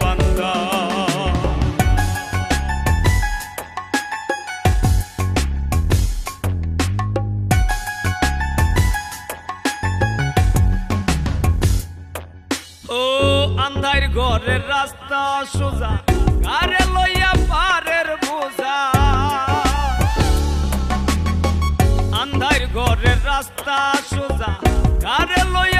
বান্দা। ও আন্ধার ঘরের রাস্তা সোজা কারে লইয়া পারের বোঝা। আন্ধার ঘরের রাস্তা সোজা কারে লইয়া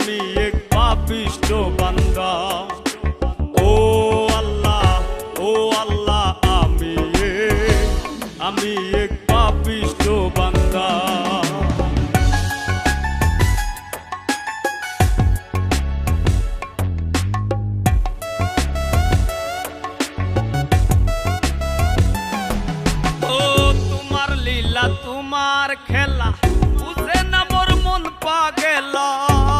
আমি এক পাপিষ্ট বান্দা। ও আল্লাহ ও আল্লাহ, আমি আমি এক পাপিষ্ট বান্দা। তোমার খেলা, বুঝে না মোর মন পাগেল। তোমার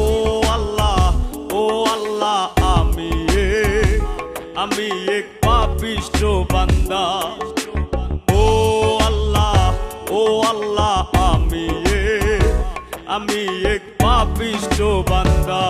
আমি এক পাপিষ্ট বান্দা। ও আল্লাহ ও আল্লাহ আমি এক, আমি এক পাপিষ্ট বান্দা।